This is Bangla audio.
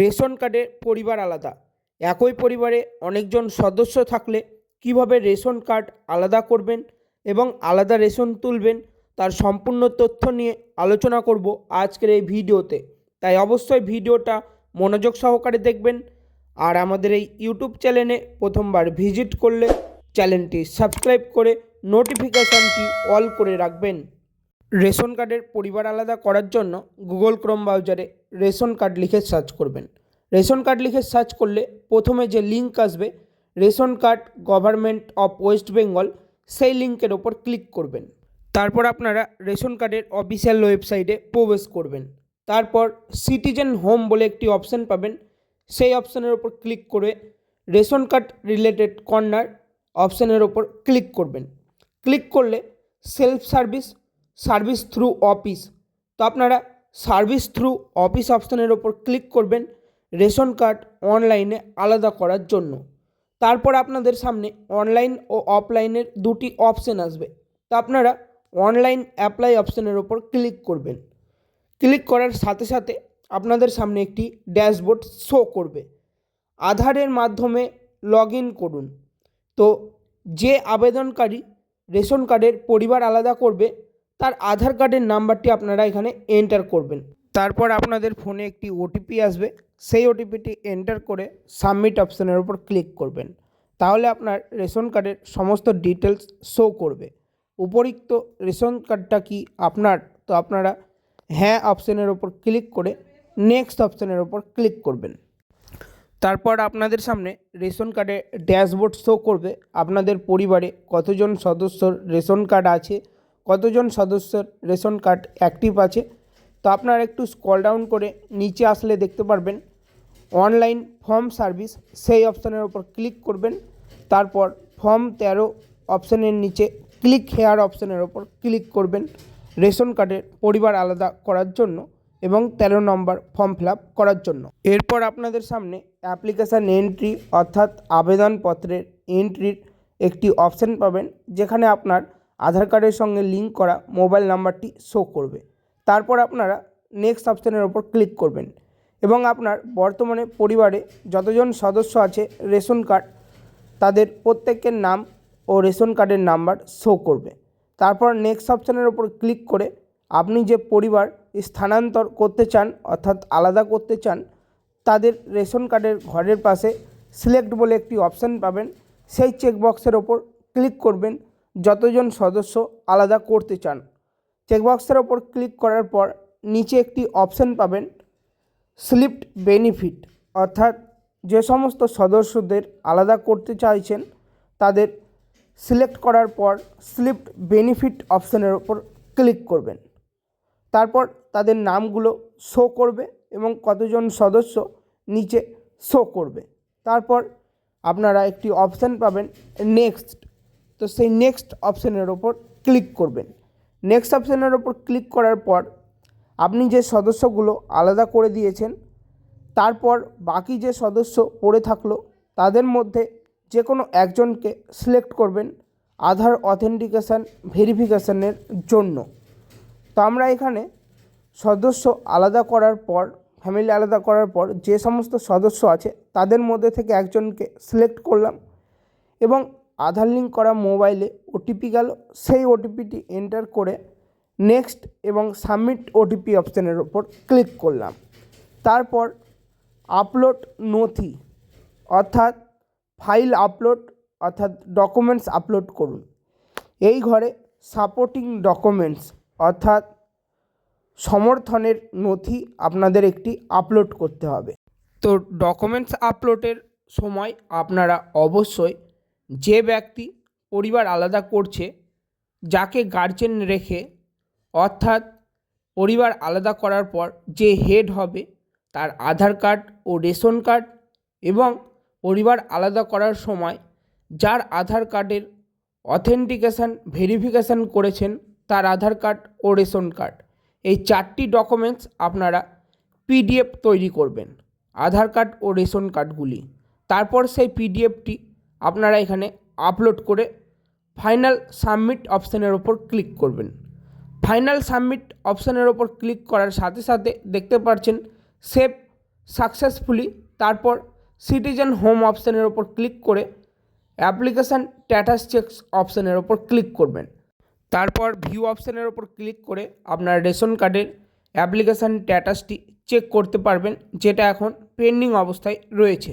রেশন কার্ডে পরিবার আলাদা। একই পরিবারে অনেকজন সদস্য থাকলে কীভাবে রেশন কার্ড আলাদা করবেন এবং আলাদা রেশন তুলবেন তার সম্পূর্ণ তথ্য নিয়ে আলোচনা করব আজকের এই ভিডিওতে। তাই অবশ্যই ভিডিওটা মনোযোগ সহকারে দেখবেন আর আমাদের এই ইউটিউব চ্যানেলে প্রথমবার ভিজিট করলে চ্যানেলটি সাবস্ক্রাইব করে নোটিফিকেশানটি অল করে রাখবেন। রেশন কার্ডের পরিবার আলাদা করার জন্য গুগল ক্রোম ব্রাউজারে রেশন কার্ড লিখে সার্চ করবেন। রেশন কার্ড লিখে সার্চ করলে প্রথমে যে লিঙ্ক আসবে, ration card government of West Bengal, সেই লিঙ্কের ওপর ক্লিক করবেন। তারপর আপনারা রেশন কার্ডের অফিসিয়াল ওয়েবসাইটে প্রবেশ করবেন। তারপর সিটিজেন হোম বলে একটি অপশান পাবেন। সেই অপশানের ওপর ক্লিক করে রেশন কার্ড রিলেটেড কর্নার অপশানের ওপর ক্লিক করবেন। ক্লিক করলে self service service through office. তো আপনারা সার্ভিস থ্রু অফিস অপশানের ওপর ক্লিক করবেন রেশন কার্ড অনলাইনে আলাদা করার জন্য। তারপর আপনাদের সামনে অনলাইন ও অফলাইনের দুটি অপশান আসবে। তো আপনারা অনলাইন অ্যাপ্লাই অপশানের ওপর ক্লিক করবেন। ক্লিক করার সাথে সাথে আপনাদের সামনে একটি ড্যাশবোর্ড শো করবে। আধারের মাধ্যমে লগ ইন করুন। তো যে আবেদনকারী রেশন কার্ডের পরিবার আলাদা করবে তার আধার কার্ডের নাম্বারটি আপনারা এখানে এন্টার করবেন। তারপর আপনাদের ফোনে একটি ওটিপি আসবে। সেই ওটিপিটি এন্টার করে সাবমিট অপশানের উপর ক্লিক করবেন। তাহলে আপনার রেশন কার্ডের সমস্ত ডিটেলস শো করবে। উপরিক্ত রেশন কার্ডটা কি আপনার? তো আপনারা হ্যাঁ অপশানের ওপর ক্লিক করে নেক্সট অপশানের ওপর ক্লিক করবেন। তারপর আপনাদের সামনে রেশন কার্ডে ড্যাশবোর্ড শো করবে। আপনাদের পরিবারে কতজন সদস্যর রেশন কার্ড আছে? কতজন সদস্যর রেশন কার্ড অ্যাক্টিভ আছে? তো আপনারা একটু স্কল ডাউন করে নিচে আসলে দেখতে পারবেন। অনলাইন ফর্ম সার্ভিস, সেই অপশানের ওপর ক্লিক করবেন। তারপর ফর্ম তেরো অপশানের নিচে ক্লিক হেয়ার অপশানের ওপর ক্লিক করবেন রেশন কার্ডের পরিবার আলাদা করার জন্য এবং তেরো নম্বর ফর্ম ফিল করার জন্য। এরপর আপনাদের সামনে অ্যাপ্লিকেশান এন্ট্রি অর্থাৎ আবেদনপত্রের এন্ট্রির একটি অপশান পাবেন, যেখানে আপনার আধার কার্ডের সঙ্গে লিঙ্ক করা মোবাইল নাম্বারটি শো করবে। তারপর আপনারা নেক্সট অপশানের ওপর ক্লিক করবেন এবং আপনার বর্তমানে পরিবারে যতজন সদস্য আছে রেশন কার্ড, তাদের প্রত্যেকের নাম ও রেশন কার্ডের নাম্বার শো করবে। তারপর নেক্সট অপশানের ওপর ক্লিক করে আপনি যে পরিবার স্থানান্তর করতে চান, অর্থাৎ আলাদা করতে চান, তাদের রেশন কার্ডের ঘরের পাশে সিলেক্ট বলে একটি অপশান পাবেন। সেই চেকবক্সের ওপর ক্লিক করবেন। যতজন সদস্য আলাদা করতে চান। চেকবক্সের ওপর ক্লিক করার পর নিচে একটি অপশান পাবেন স্লিপড বেনিফিট। অর্থাৎ যে সমস্ত সদস্যদের আলাদা করতে চাইছেন, তাদের সিলেক্ট করার পর স্লিপড বেনিফিট অপশানের ওপর ক্লিক করবেন। তারপর তাদের নামগুলো শো করবে এবং কতজন সদস্য নিচে শো করবে। তারপর আপনারা একটি অপশান পাবেন নেক্সট। তো সেই নেক্সট অপশানের ওপর ক্লিক করবেন। নেক্সট অপশানের ওপর ক্লিক করার পর আপনি যে সদস্যগুলো আলাদা করে দিয়েছেন, তারপর বাকি যে সদস্য পড়ে থাকল, তাদের মধ্যে যে কোনো একজনকে সিলেক্ট করবেন আধার অথেন্টিকেশান ভেরিফিকেশানের জন্য। তো আমরা এখানে সদস্য আলাদা করার পর ফ্যামিলি আলাদা করার পর যে সমস্ত সদস্য আছে, তাদের মধ্যে থেকে একজনকে সিলেক্ট করলাম এবং আধার লিঙ্ক করা মোবাইলে ওটিপি গেল, সেই ওটিপিটি এন্টার করে নেক্সট এবং সাবমিট ওটিপি অপশানের ওপর ক্লিক করলাম। তারপর আপলোড নথি, অর্থাৎ ফাইল আপলোড, অর্থাৎ ডকুমেন্টস আপলোড করুন। এই ঘরে সাপোর্টিং ডকুমেন্টস, অর্থাৎ সমর্থনের নথি আপনাদের একটি আপলোড করতে হবে। তো ডকুমেন্টস আপলোডের সময় আপনারা অবশ্যই যে ব্যক্তি পরিবার আলাদা করছে, যাকে গার্জেন রেখে, অর্থাৎ পরিবার আলাদা করার পর যে হেড হবে, তার আধার কার্ড ও রেশন কার্ড এবং পরিবার আলাদা করার সময় যার আধার কার্ডের অথেন্টিকেশান ভেরিফিকেশান করেছেন, তার আধার কার্ড ও রেশন কার্ড এই চারটি ডকুমেন্টস আপনারা পিডিএফ তৈরি করবেন, আধার কার্ড ও রেশন কার্ডগুলি তারপর সেই পিডিএফটি আপনারা এখানে আপলোড করে ফাইনাল সাবমিট অপশানের ওপর ক্লিক করবেন। ফাইনাল সাবমিট অপশানের ওপর ক্লিক করার সাথে সাথে দেখতে পাচ্ছেন সেভ সাকসেসফুলি তারপর সিটিজেন হোম অপশানের ওপর ক্লিক করে অ্যাপ্লিকেশান স্ট্যাটাস চেকস অপশানের ওপর ক্লিক করবেন। তারপর ভিউ অপশানের ওপর ক্লিক করে আপনার রেশন কার্ডের অ্যাপ্লিকেশান স্ট্যাটাসটি চেক করতে পারবেন, যেটা এখন পেন্ডিং অবস্থায় রয়েছে।